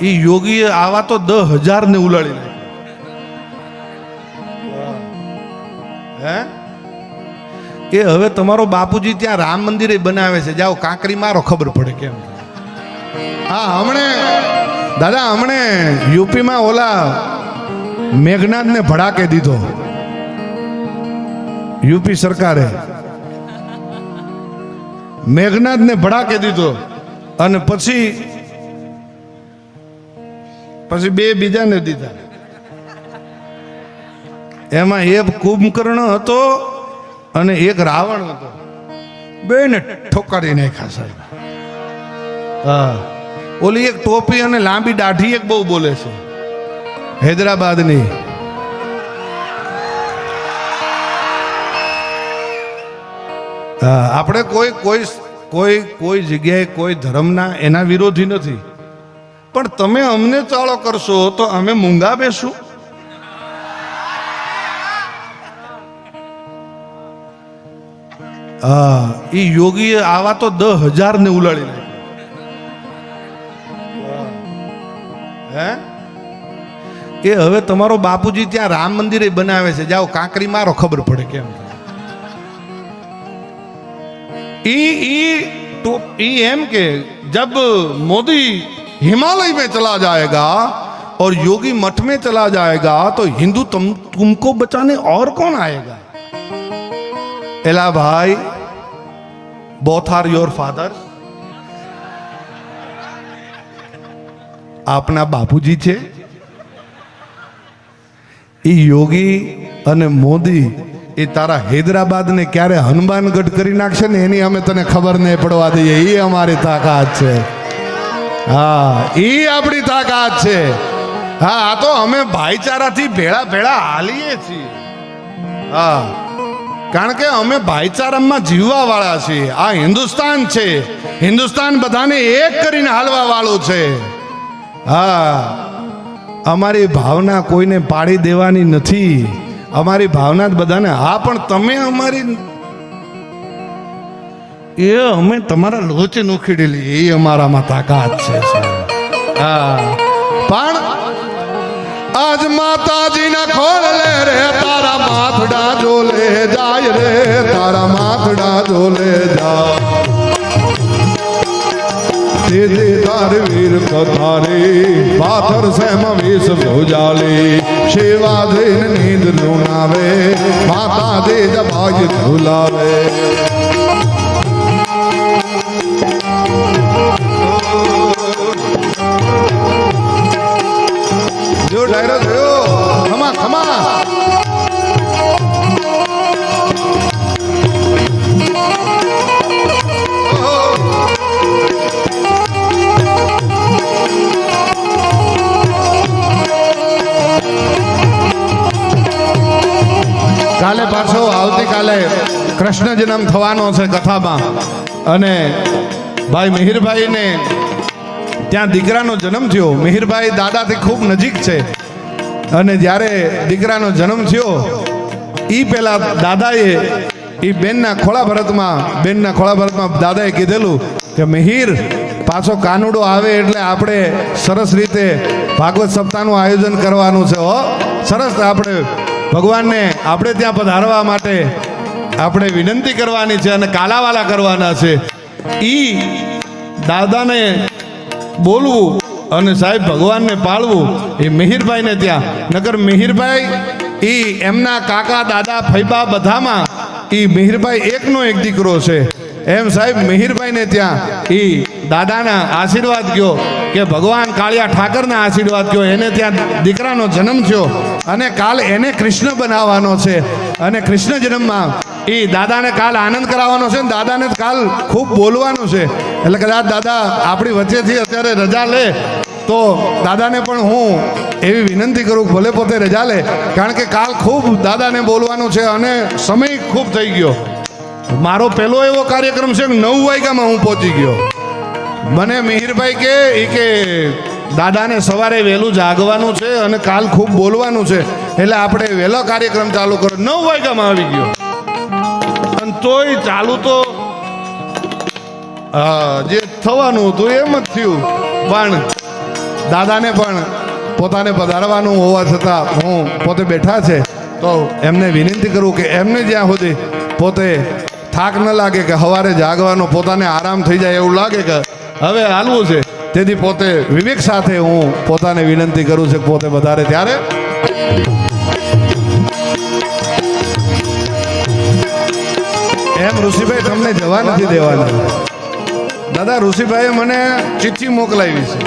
એ યોગીએ આવા તો દસ હજાર ને ઉલાડી. હે? એ હવે તમારો બાપુજી ત્યાં રામ મંદિરે બનાવે છે. જાઓ, કાંકરી મારો, ખબર પડે કેમ. હા, હમણે. દાદા, હમણે યુપીમાં ઓલા મેઘનાથને ભડાકે દીધો. યુપી સરકારે. મેઘનાથને ભડાકે દીધો. અને પછી પછી બે બીજાને દીધા. એમાં એક કુંભકર્ણ હતો અને એક રાવણ હતો. બેને ઠોકારી નાખ્યા સાહેબ. હા. ઓલી એક ટોપી અને લાંબી દાઢી એક બહુ બોલે છે. હૈદરાબાદની. આપણે કોઈ કોઈ કોઈ કોઈ જગ્યાએ કોઈ ધર્મના એના વિરોધી નથી. પણ તમે અમને ચાળો કરશો તો અમે મૂંગા બેસું. હા એ યોગીએ આવા તો દસ હજાર ને ઉલાડી હે? એ હવે તમારો બાપુજી ત્યાં રામ મંદિરે બનાવે છે. જાઓ, કાંકરી મારો, ખબર પડે કેમ ઈ ઈ, તો, ઈ એમ કે, જબ મોદી हिमालय में चला जाएगा और योगी मठ में चला जाएगा तो हिंदू तुम तुमको बचाने और कौन आएगा एला भाई बोथ आर योर फादर આપના બાપુજી છે એ યોગી અને મોદી એ તારા હૈદરાબાદને ક્યારે હનુમાનગઢ કરી નાખશે ને એની અમે તને ખબર નહીં પડવા દઈએ એ અમારી તાકાત છે હા. એ આપણી તાકાત છે. હા, આ તો અમે ભાઈચારાથી ભેળા ભેળા હાલીએ છીએ. હા. કારણ કે અમે ભાઈચારામાં જીવવા વાળા છીએ. આ હિન્દુસ્તાન છે. હિન્દુસ્તાન બધાને એક કરીને હાલવા વાળું છે. હા. અમારી ભાવના કોઈને પાડી દેવાની નથી. અમારી ભાવના જ બધાને, હા, પણ તમે અમારી એ અમે તમારા લોચે નોખીડેલી, એ અમારામાં તાકાત છે હા. પણ આજ માતાજીના ખોળ લે રે, તારા માથડા જોલે જાય રે, તારા માથડા જોલે જાય. તે તાર વીર કથારી પાથર સેમ વિષ ભોજાલી. શેવા દેન નીંદ લુણાવે માતા દે જબાજ ઝુલાવે. આવતીકાલે કૃષ્ણ જન્મ થવાનો છે કથામાં. અને ભાઈ મિહિરભાઈને ત્યાં દીકરાનો જન્મ થયો. મિહિરભાઈ દાદાથી ખૂબ નજીક છે. અને જ્યારે દીકરાનો જન્મ થયો એ પેલા દાદાએ એ બેનના ખોળા ભરતમાં, બેનના ખોળા ભરતમાં દાદાએ કીધેલું કે, મિહિર, પાછો કાનુડો આવે એટલે આપણે સરસ રીતે ભાગવત સપ્તાહનું આયોજન કરવાનું છે, હો. સરસ આપણે ભગવાનને આપણે ત્યાં પધારવા માટે આપણે વિનંતી કરવાની છે અને કાલાવાલા કરવાના છે. ઈ દાદાને બોલવું અને સાહેબ ભગવાનને પાળવું એ મિહિરભાઈને ત્યાં. નગર મિહિરભાઈ એ એમના કાકા, દાદા ફૈબા બધામાં એ મિહિરભાઈ એકનો એક દીકરો છે. એમ સાહેબ મિહિરભાઈને ત્યાં એ દાદાના આશીર્વાદ કયો કે ભગવાન કાળિયા ઠાકરના આશીર્વાદ કયો એને ત્યાં દીકરાનો જન્મ થયો અને કાલ એને કૃષ્ણ બનાવવાનો છે. અને કૃષ્ણ જન્મમાં. એ દાદાને કાલ આનંદ કરાવવાનો છે ને દાદાને કાલ ખૂબ બોલવાનું છે. એટલે કદાચ દાદા આપણી વચ્ચેથી અત્યારે રજા લે, તો દાદાને પણ હું એવી વિનંતી કરું ભલે પોતે રજા લે. કારણ કે કાલ ખૂબ દાદાને બોલવાનું છે અને સમય ખૂબ થઈ ગયો. મારો પહેલો એવો કાર્યક્રમ છે કે નવ વાગ્યામાં હું પહોંચી ગયો. મને મિહિરભાઈ કે એ કે દાદાને સવારે વહેલું જાગવાનું છે અને કાલ ખૂબ બોલવાનું છે. એટલે આપણે વહેલો કાર્યક્રમ ચાલુ કરો. નવ વાગ્યામાં આવી ગયો. અને તોય ચાલુ તો જે થવાનું હતું એમ જ થયું. પણ દાદાને પણ પોતાને પધારવાનું હોવા છતાં હું પોતે બેઠા છે. તો એમને વિનંતી કરું કે એમને જ્યાં સુધી પોતે થાક ન લાગે કે સવારે જાગવાનો પોતાને આરામ થઈ જાય એવું લાગે કે હવે હાલવું છે. તેથી પોતે વિવેક સાથે હું પોતાને વિનંતી કરું છું પોતે વધારે ત્યારે એમ ઋષિભાઈ તમને જવા નથી દેવાના. દાદા, ઋષિભાઈએ મને ચિઠ્ઠી મોકલાવી છે.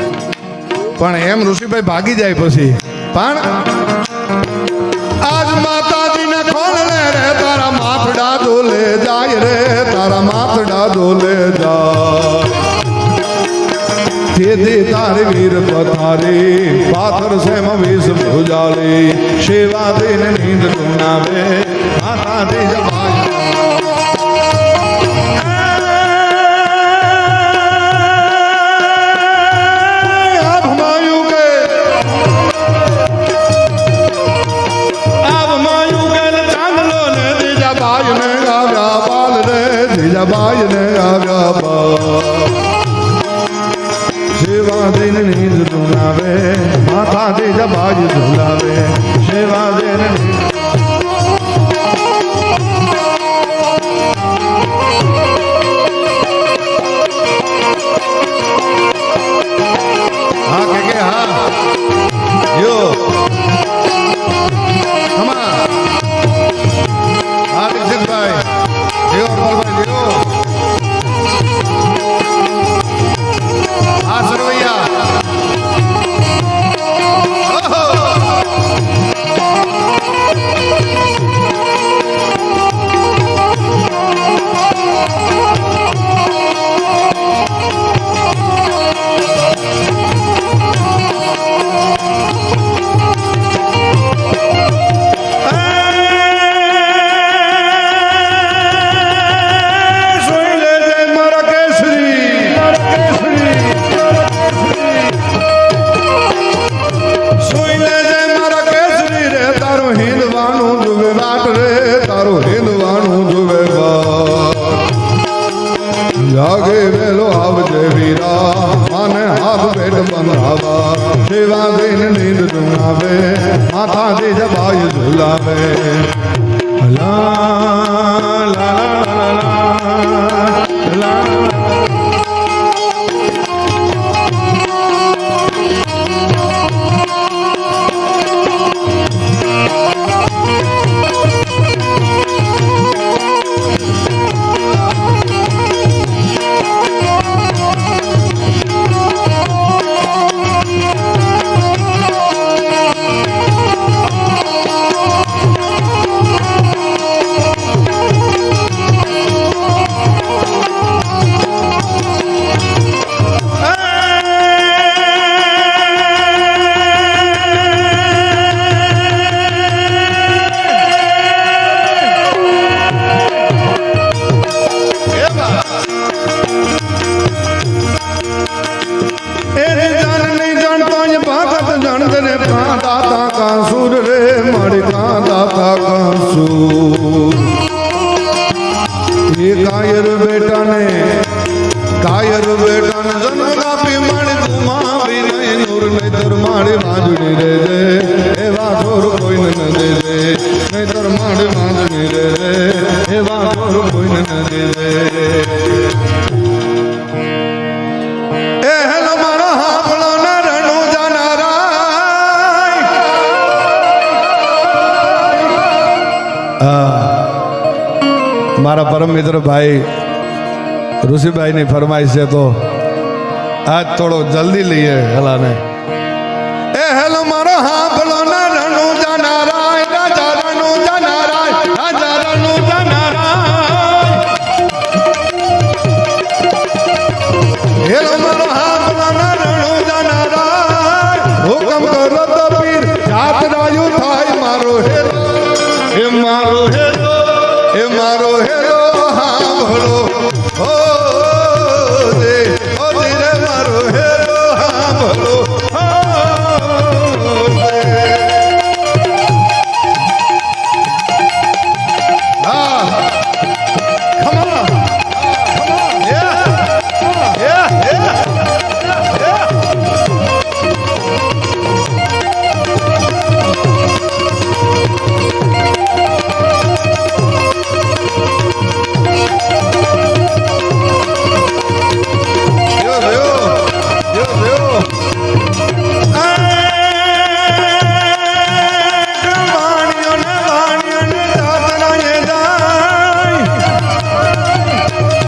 પણ એમ ઋષિભાઈ ભાગી જાય પછી. પણ ડોલે જાય તેથી તારી વીર પથારી પાથર સેમ વિષ ભુજાલી. સેવા દિન નીંદ ગુણાવે આપ દિન નીંદ ધુલાવે માથા જીજા બાઈ ધુલાવે સેવા દિન હાથ પેટ બંધાવા સેવા દિન નીંદ ડુંગાવે માથા દે જબાય ઝુલાવે. લા લા મારા પરમ મિત્ર ભાઈ, ઋષિભાઈની ફરમાઈશ છે તો આજ થોડો જલ્દી લઈએ હલાને. એ હેલો મારો હાંભળો ને રણુ જાનારા રાજા રણુ જાનારા રાજા રણુ જાનારા હેલો મારો હાથમાં રણો જાનારા હુકમ કરો તો પીર જાત રાયું થાય મારો હેરો. એ મારો હેરો. એ મારો હેરો હા হলো ও